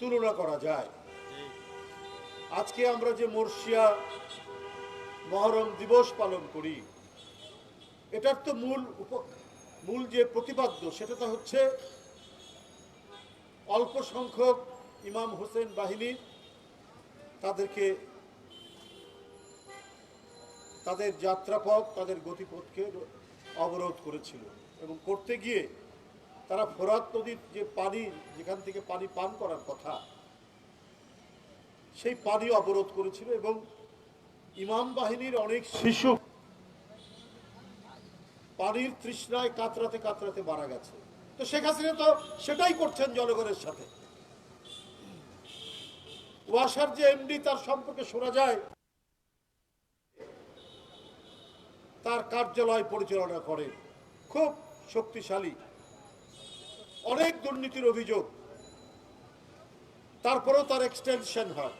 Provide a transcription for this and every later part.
তুলনা করা যায়। আজকে আমরা যে মর্শিয়া মহরম দিবস পালন করি, এটার তো মূল মূল যে প্রতিপাদ্য, সেটা তো হচ্ছে অল্প সংখ্যক ইমাম হোসেন বাহিনী তাদেরকে, তাদের যাত্রাপথ, তাদের গতিপথকে অবরোধ করেছিল এবং করতে গিয়ে তারা ফোরাত নদীর যে পানি, যেখান থেকে পানি পান করার কথা, সেই পানি অবরোধ করেছিল এবং ইমাম বাহিনীর অনেক শিশু পানির তৃষ্ণায় কাতরাতে কাতরাতে মারা গেছে। তো শেখ হাসিনা তো সেটাই করছেন জনগণের সাথে। ওয়াসার যে এমডি, তার সম্পর্কে শোনা যায়, তার কার্যালয় পরিচালনা করেন খুব শক্তিশালী। অনেক দুর্নীতির অভিযোগ। তারপরেও তার এক্সটেনশন হয়।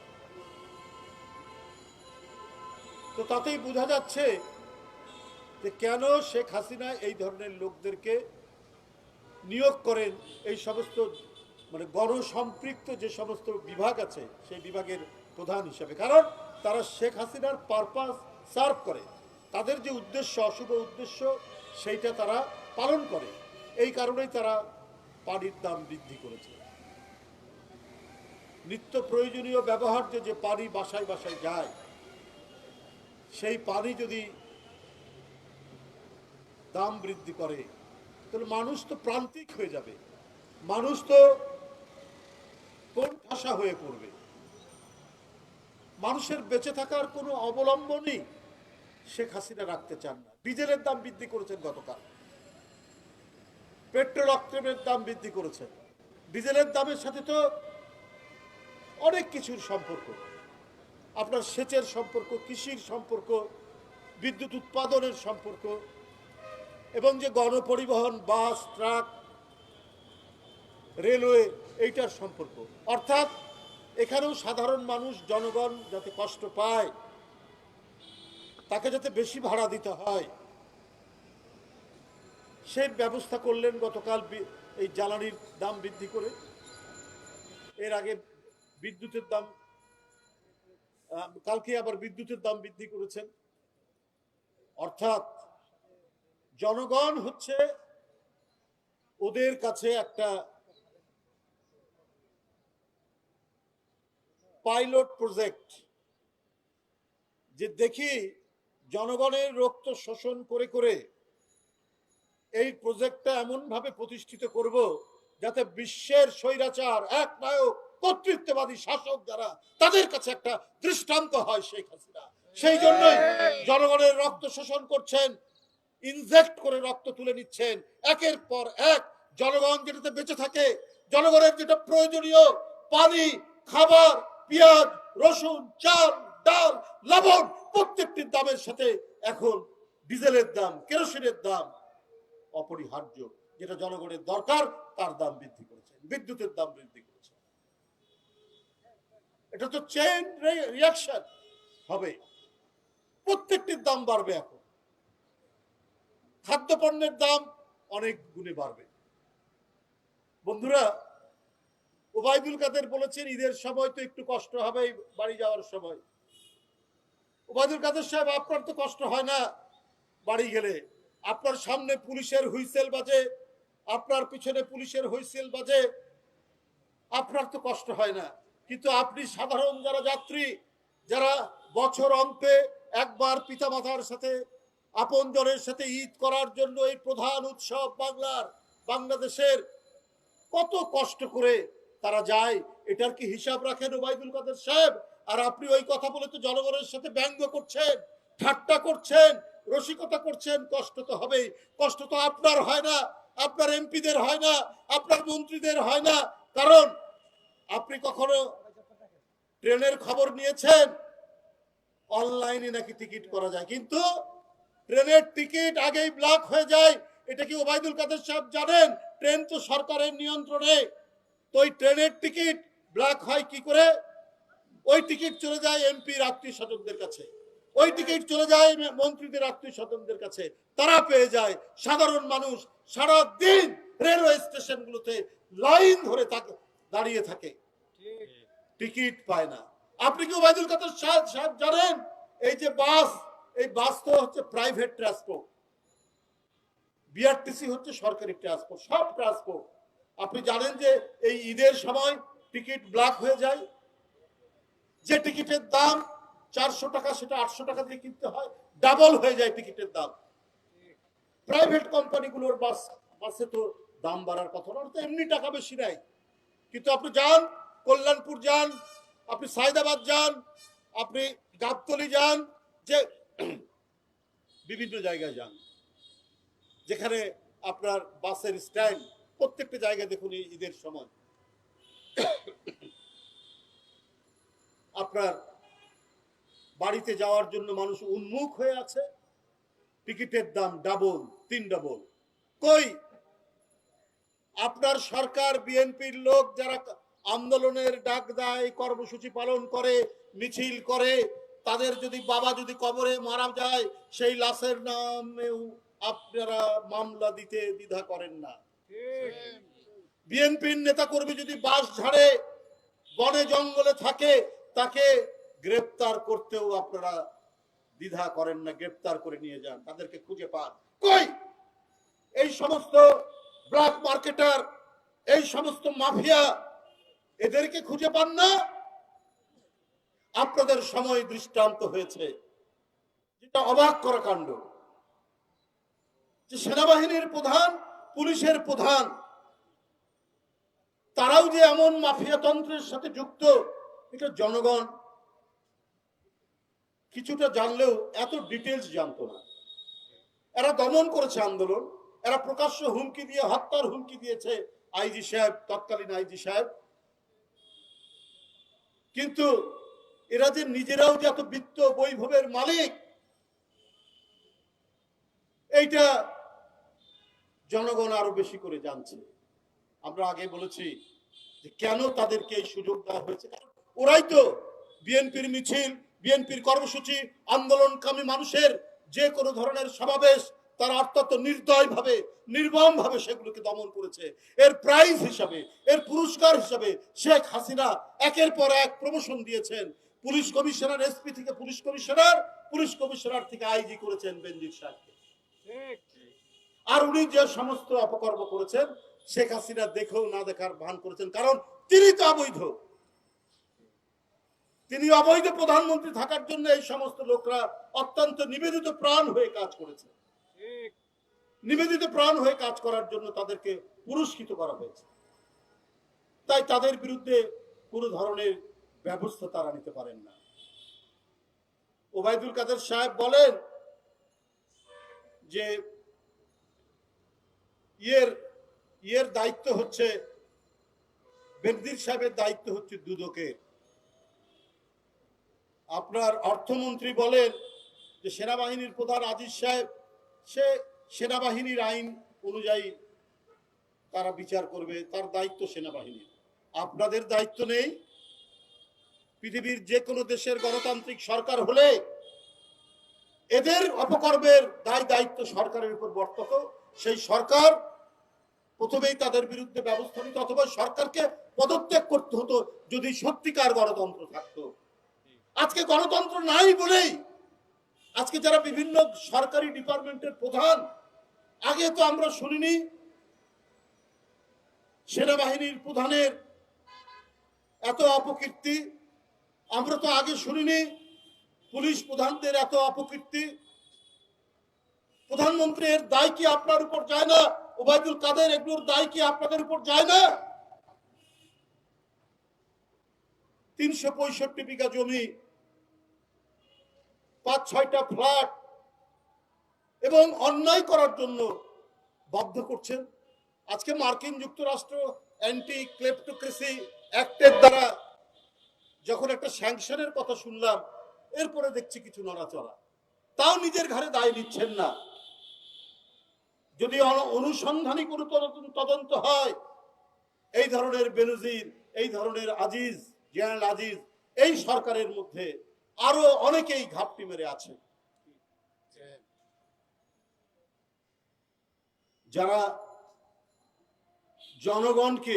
তো তাতেই বোঝা যাচ্ছে যে কেন শেখ হাসিনা এই ধরনের লোকদেরকে নিয়োগ করেন, এই সমস্ত মানে গণসম্পৃক্ত যে সমস্ত বিভাগ আছে, সেই বিভাগের প্রধান হিসেবে। কারণ তারা শেখ হাসিনার পারপাস সার্ভ করে। তাদের যে উদ্দেশ্য, অশুভ উদ্দেশ্য, সেইটা তারা পালন করে। এই কারণেই তারা পানির দাম বৃদ্ধি করেছে। নিত্য প্রয়োজনীয় ব্যবহার্য যে পানি বাসায় বাসায় যায়, সেই পানি যদি দাম বৃদ্ধি করে, তাহলে মানুষ তো প্রান্তিক হয়ে যাবে। মানুষ তো কোন ভাষা হয়ে পড়বে? মানুষের বেঁচে থাকার কোনো অবলম্বনই শেখ হাসিনা রাখতে চান না। ডিজেলের দাম বৃদ্ধি করেছেন গতকাল। পেট্রোল অক্টেমের দাম বৃদ্ধি করেছে। ডিজেলের দামের সাথে তো অনেক কিছুর সম্পর্ক। আপনার সেচের সম্পর্ক, কৃষির সম্পর্ক, বিদ্যুৎ উৎপাদনের সম্পর্ক, এবং যে গণপরিবহন, বাস, ট্রাক, রেলওয়ে, এইটার সম্পর্ক। অর্থাৎ এখানেও সাধারণ মানুষ, জনগণ যাতে কষ্ট পায়, তাকে যাতে বেশি ভাড়া দিতে হয় সেই ব্যবস্থা করলেন গতকাল এই জ্বালানির দাম বৃদ্ধি করে। এর আগে বিদ্যুতের দাম কালকে আবার বিদ্যুতের দাম বৃদ্ধি করেছেন। অর্থাৎ জনগণ হচ্ছে ওদের কাছে একটা পাইলট প্রজেক্ট, যে দেখি জনগণের রক্ত শোষণ করে করে এই প্রজেক্টটা এমন ভাবে প্রতিষ্ঠিত করব যাতে বিশ্বের স্বৈরাচার এক নায়ক কর্তৃত্ববাদী শাসক যারা তাদের কাছে একটা দৃষ্টান্ত হয় শেখ হাসিনা। সেই জন্যই জনগণের রক্ত শোষণ করছেন ইনজেক্ট করে রক্ত তুলে নিচ্ছেন। একের পর এক জনগণ যেটাতে বেঁচে থাকে জনগণের যেটা প্রয়োজনীয় পানি খাবার পেঁয়াজ রসুন চাল ডাল লবণ প্রত্যেকটির দামের সাথে এখন ডিজেলের দাম কেরোসিনের দাম অপরিহার্য, যেটা জনগণের দরকার, তার দাম বৃদ্ধি করেছে, বিদ্যুতের দাম বৃদ্ধি করেছে। এটা তো চেইন রিয়াকশন হবে। প্রত্যেকটির দাম বাড়বে এখন। খাদ্যপণ্যের দাম অনেক গুণে বাড়বে। বন্ধুরা, ওবায়দুল কাদের বলেছেন, ঈদের সময় তো একটু কষ্ট হবে, বাড়ি যাওয়ার সময়। ওবায়দুল কাদের সাহেব, আপনার তো কষ্ট হয় না বাড়ি গেলে? আপনার সামনে পুলিশের হুইসেল বাজে, আপনার পিছনে পুলিশের হুইসেল বাজে, আপনার তো কষ্ট হয় না। কিন্তু আপনি সাধারণ যারা যাত্রী, যারা বছর অন্তে একবার পিতামাতার সাথে, আপনজনের সাথে ঈদ করার জন্য এই প্রধান উৎসব বাংলার, বাংলাদেশের, কত কষ্ট করে তারা যায়। এটার কি হিসাব রাখেন ওবায়দুল কাদের সাহেব? আর আপনি ওই কথা বলে তো জনগণের সাথে ব্যঙ্গ করছেন, ঠাট্টা করছেন রসিকতা করছেন, কষ্ট তো হবেই। কষ্ট তো আপনার হয় না, আপনার এমপিদের হয় না, আপনার মন্ত্রীদের হয় না। কারণ আপনি কখনো ট্রেনের খবর নিয়েছেন? অনলাইনে নাকি টিকিট করা যায়। কিন্তু ট্রেনের টিকিট আগেই ব্লক হয়ে যায়। এটা কি ওবায়দুল কাদের সাহেব জানেন? ট্রেন তো সরকারের নিয়ন্ত্রণে। তো ওই ট্রেনের টিকিট ব্লক হয় কি করে? ওই টিকিট চলে যায় এমপির আত্মীয় স্বজনদের কাছে। ওই টিকিট চলে যায় মন্ত্রীদের আত্মীয় স্বজনদের কাছে। তারা পেয়ে যায় সাধারণ মানুষ সারা দিন রেলওয়ে স্টেশনগুলোতে লাইন ধরে থাকে, দাঁড়িয়ে থাকে। টিকিট পায় না। আপনি কি ওবায়দুল কাদের সাহেব জানেন? এই যে বাস, এই বাস তো হচ্ছে প্রাইভেট ট্রান্সপোর্ট। বিআরটিসি হচ্ছে সরকারি ট্রান্সপোর্ট, সব ট্রান্সপোর্ট। আপনি জানেন যে এই ঈদের সময় টিকিট ব্ল্যাক হয়ে যায়। যে টিকিটের দাম চারশো টাকা, সেটা আটশো টাকা দিয়ে কিনতে হয় ডাবল হয়ে যায় টিকিটের দাম। প্রাইভেট কোম্পানিগুলোর বাস, বাসে তো দাম বাড়ার কথা না, তো এমনি টাকা বেশি নেয় কিন্তু আপনি যান, কল্যাণপুর যান, আপনি সাইদাবাদ যান, আপনি গাবতলি যান, যে বিভিন্ন জায়গায় যান, যেখানে আপনার বাসের স্ট্যান্ড প্রত্যেকটা জায়গায় দেখুন ঈদের সময়। আপনার বাড়িতে যাওয়ার জন্য মানুষ উন্মুখ হয়ে আছে। টিকিটের দাম ডাবল তিন ডাবল কই? আপনার সরকার, বিএনপির লোক যারা আন্দোলনের ডাক দেয়, কর্মসূচি পালন করে, মিছিল করে, তাদের যদি বাবা যদি কবরে মারা যায়, সেই লাশের নামেও আপনারা মামলা দিতে দ্বিধা করেন না। বিএনপির নেতা কর্মী যদি বাস ঝাড়ে, বনে জঙ্গলে থাকে, তাকে গ্রেপ্তার করতেও আপনারা দ্বিধা করেন না, গ্রেপ্তার করে নিয়ে যান, তাদেরকে খুঁজে পান। কই? এই সমস্ত ব্ল্যাক মার্কেটার, এই সমস্ত মাফিয়া এদেরকে খুঁজে পান না? আপনাদের সময় দৃষ্টান্ত হয়েছে। যেটা অবাক করা কাণ্ড। যে সেনাবাহিনীর প্রধান, পুলিশের প্রধান, তারাও যে এমন মাফিয়া তন্ত্রের সাথে যুক্ত, এটা জনগণ কিছুটা জানলেও এত ডিটেলস জানতো না। এরা দমন করেছে আন্দোলন, এরা প্রকাশ্য হুমকি দিয়ে, হত্যার হুমকি দিয়েছে আইজি সাহেব, তৎকালীন আইজি সাহেব। কিন্তু এরা যে নিজেরাও যে এত বৃত্ত বৈভবের মালিক, এইটা জনগণ আরও বেশি করে জানছে। আমরা আগে বলেছি যে কেন তাদেরকে এই সুযোগ দেওয়া হয়েছে। ওরাই তো বিএনপির মিছিল বিএনপির কর্মসূচি আন্দোলনকামী মানুষের যে কোনো ধরনের সমাবেশ, তারা অত্যন্ত নির্দয় ভাবে নির্মম ভাবে সেগুলোকে দমন করেছে। এর প্রাইজ হিসাবে, এর পুরস্কার হিসাবে শেখ হাসিনা একের পর এক প্রমোশন দিয়েছেন। পুলিশ কমিশনার এসপি থেকে পুলিশ কমিশনার পুলিশ কমিশনার থেকে আইজি করেছেন বেনজির সাহেবকে। আর উনি যে সমস্ত অপকর্ম করেছেন, শেখ হাসিনা দেখেও না দেখার ভান করেছেন, কারণ তিনি তো অবৈধ। তিনি অবৈধ প্রধানমন্ত্রী থাকার জন্য এই সমস্ত লোকরা অত্যন্ত নিবেদিত প্রাণ হয়ে কাজ করেছে। নিবেদিত প্রাণ হয়ে কাজ করার জন্য তাদেরকে পুরস্কৃত করা হয়েছে। তাই তাদের বিরুদ্ধে কোনো ধরনের ব্যবস্থা তারা নিতে পারেন না। ওবায়দুল কাদের সাহেব বলেন যে ইয়ের ইয়ের দায়িত্ব হচ্ছে বেনজির সাহেবের দায়িত্ব হচ্ছে দুদকের। আপনার অর্থমন্ত্রী বলেন যে সেনাবাহিনীর প্রধান আজিজ সাহেব, সে সেনাবাহিনীর আইন অনুযায়ী তারা বিচার করবে, তার দায়িত্ব সেনাবাহিনীর। আপনাদের দায়িত্ব নেই? পৃথিবীর যে কোনো দেশের গণতান্ত্রিক সরকার হলে এদের অপকর্মের দায় দায়িত্ব সরকারের উপর বর্তত সেই সরকার প্রথমেই তাদের বিরুদ্ধে ব্যবস্থা নিত অথবা সরকারকে পদত্যাগ করতে হতো যদি সত্যিকার গণতন্ত্র থাকতো। আজকে গণতন্ত্র নাই বলেই আজকে যারা বিভিন্ন সরকারি ডিপার্টমেন্টের প্রধান, আগে তো আমরা শুনিনি সেনাবাহিনীর প্রধানের এত অপকীর্তি, আমরা তো আগে শুনিনি পুলিশ প্রধানদের এত অপকীর্তি। প্রধানমন্ত্রীর দায় কি আপনার উপর যায় না? ওবায়দুল কাদের এগুলোর দায় কি আপনাদের উপর যায় না? তিনশো পঁয়ষট্টি বিঘা জমি পাঁচ, ছয়টা ফ্ল্যাট এবং অন্যায় করার জন্য বাধ্য করছেন। আজকে মার্কিন যুক্তরাষ্ট্র অ্যান্টি ক্লেপ্টোক্রেসি অ্যাক্টের দ্বারা যখন একটা স্যাংশনের কথা শুনলাম, এরপরে দেখছি কিছু নড়াচড়া। তাও নিজের ঘাড়ে দায় নিচ্ছেন না। যদি অন- অনুসন্ধানী কোনো তদন্ত হয়, এই ধরনের বেনজির, এই ধরনের আজিজ, জেনারেল আজিজ, এই সরকারের মধ্যে আরও অনেকেই ঘাপটি মেরে আছে। যারা জনগণকে